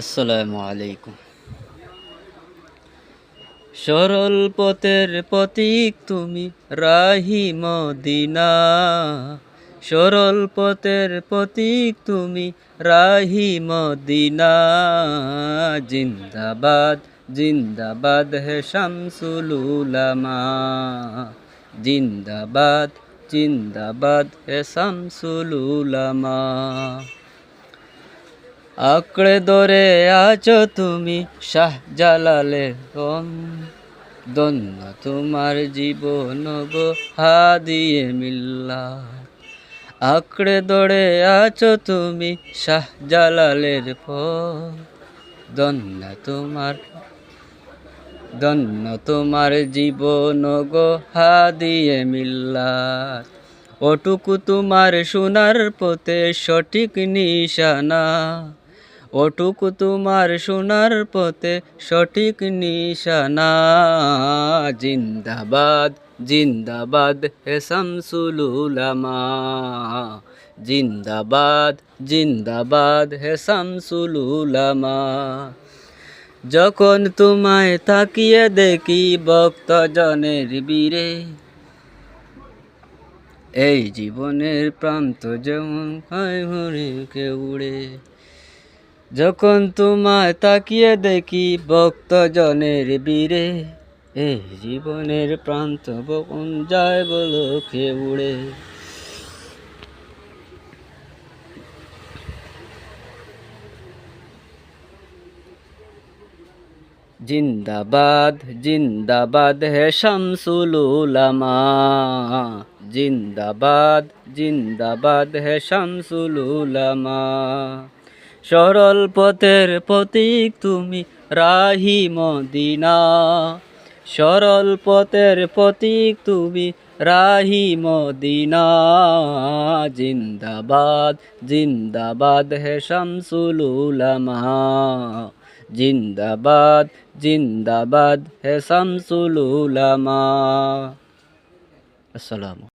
আসসালামু আলাইকুম। সরল পথের প্রতীক তুমি রাহি মদিনা। সরল পথের প্রতীক তুমি রাহি মদিনা। জিন্দাবাদ জিন্দাবাদ হে শামসুল উলামা। জিন্দাবাদ জিন্দাবাদ হে শামসুল উলামা। আঁকড়ে ধরে আছো তুমি শাহ জালালের রং দন্য তোমার জীবন গো হাদিয়ে মিল্লা। আঁকড়ে ধরে আছো তুমি শাহ জালালের দন্য তোমার দন্য তোমার জীবন গো হাদিয়ে মিল্লা। ওটুকু তোমার সোনার পথে সঠিক নিশানা। ওটুকু তোমার সোনার পথে সঠিক নিশানা। জিন্দাবাদ জিন্দাবাদ, হে শামসুল উলামা জিন্দাবাদ জিন্দাবাদ, হে শামসুল উলামা যখন তোমায় তাকিয়ে দেখি ভক্তজনের বীরে, এই জীবনের প্রান্ত যেমন হয় হরিকে উড়ে যখন তোমায় তাকিয়ে দেখি ভক্তজনের বীরে এই জীবনের প্রান্ত বকুন যায় বলো কে উড়ে। জিন্দাবাদ জিন্দাবাদ হে শামসুল উলামা জিন্দাবাদ জিন্দাবাদ হে শামসুল উলামা সরল পথের প্রতীক তুমি রাহি মদিনা। সরল পথের প্রতীক তুমি রাহি মদিনা। জিন্দাবাদ জিন্দাবাদ হে শামসুল উলামা জিন্দাবাদ জিন্দাবাদ হে শামসুল উলামা আসসালামু